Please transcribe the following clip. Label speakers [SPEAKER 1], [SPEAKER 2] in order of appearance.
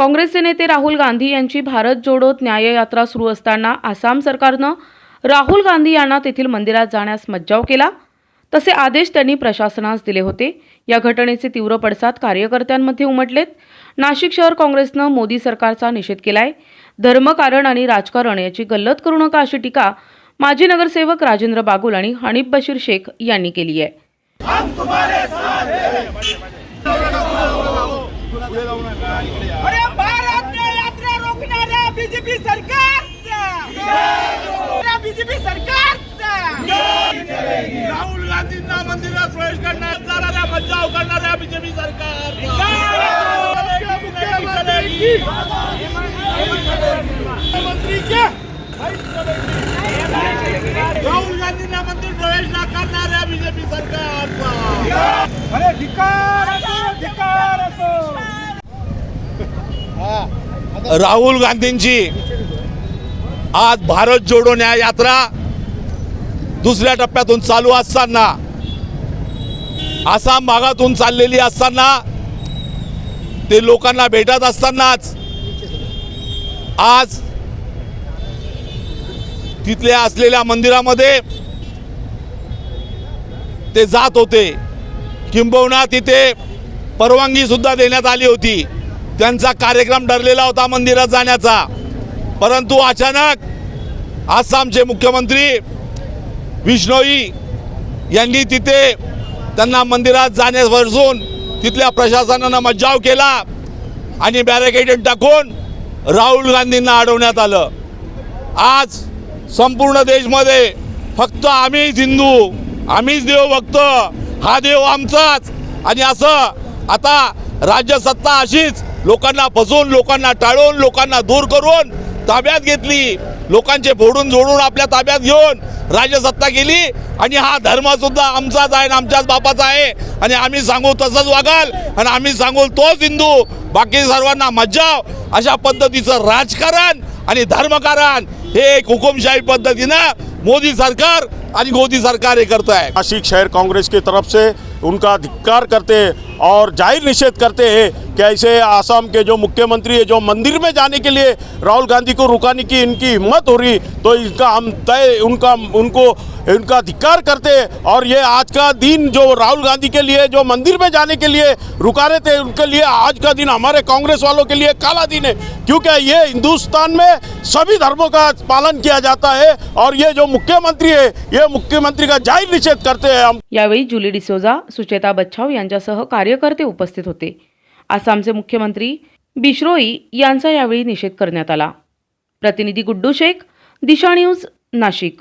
[SPEAKER 1] काँग्रेसचे नेते राहुल गांधी यांची भारत जोडो न्याययात्रा सुरू असताना आसाम सरकारनं राहुल गांधी यांना तेथील मंदिरात जाण्यास मज्जाव केला. तसे आदेश त्यांनी प्रशासनास दिले होते. या घटनेचे तीव्र पडसाद कार्यकर्त्यांमध्ये उमटलेत. नाशिक शहर काँग्रेसनं मोदी सरकारचा निषेध केलाय. धर्मकारण आणि राजकारण याची गल्लत करू नका अशी टीका माजी नगरसेवक राजेंद्र बागुल आणि हनीफ बशीर शेख यांनी केली आहे.
[SPEAKER 2] अरे भारत यात्रा रोखणाऱ्या बीजेपी सरकारचा. बीजेपी सरकारचा.
[SPEAKER 3] राहुल गांधींना मंदिरात प्रवेश जाणाऱ्या बचाव करणाऱ्या बीजेपी सरकार राहुल गांधींना मंदिर प्रवेश न करणाऱ्या बीजेपी सरकारचा.
[SPEAKER 2] अरे धिकार असो
[SPEAKER 3] राहुल गांधींची. आज भारत जोडो न्याय यात्रा दुसऱ्या टप्प्यातून चालू असताना आसाम भागातून चाललेली असताना ते लोकांना भेटत असतानाच आज तिथल्या असलेल्या मंदिरामध्ये ते जात होते. किंबहुना तिथे परवानगी सुद्धा देण्यात आली होती. त्यांचा कार्यक्रम ठरलेला होता मंदिरात जाण्याचा. परंतु अचानक आसामचे मुख्यमंत्री विष्णोई यांनी तिथे त्यांना मंदिरात जाण्यापासून तिथल्या प्रशासनानं मज्जाव केला आणि बॅरिकेडेड टाकून राहुल गांधींना अडवण्यात आलं. आज संपूर्ण देशमध्ये फक्त आम्हीच हिंदू आम्हीच देव हा देव आमचाच. आणि असं आता राज्यसत्ता अशीच लोकांना फसवून लोकांना टाळून लोकांना दूर करून ताब्यात घेतली. लोकांचे फोडून जोडून आपल्या ताब्यात घेऊन राजसत्ता केली आणि हा धर्म सुद्धा आमचाच आहे आणि आमच्याच बापाचा आहे. आणि आम्ही सांगू तसंच वागाल आणि आम्ही सांगू तोच हिंदू. बाकी सर्वांना मज्जाव हो. अशा पद्धतीचं राजकारण आणि धर्मकारण हे एक हुकुमशाही पद्धतीनं मोदी सरकार आणि मोदी सरकार हे करत आहे
[SPEAKER 4] नासिक शहर कांग्रेस की तरफ से उनका धिक्कार करते हैं और जाहिर निषेध करते हैं कैसे ऐसे आसाम के जो मुख्यमंत्री है जो मंदिर में जाने के लिए राहुल गांधी को रुकाने की इनकी हिम्मत हो रही तो इनका हम तय उनका उनको इनका धिक्कार करते और ये आज का दिन जो राहुल गांधी के लिए जो मंदिर में जाने के लिए रुका रहे थे उनके लिए आज का दिन हमारे कांग्रेस वालों के लिए काला दिन है। क्योंकि ये हिंदुस्तान में सभी धर्मों का पालन किया जाता है? और ये जो मुख्यमंत्री है ये मुख्यमंत्री का जाहिर निषेध करते हैं हम।
[SPEAKER 1] यावेळी जुली डिसोजा सुचेता बच्छाव यांच्यासह कार्यकर्ते उपस्थित होते. आसामचे मुख्यमंत्री बिश्रोई यांचा यावेळी निषेध करण्यात आला. प्रतिनिधी गुड्डू शेख दिशा न्यूज नाशिक.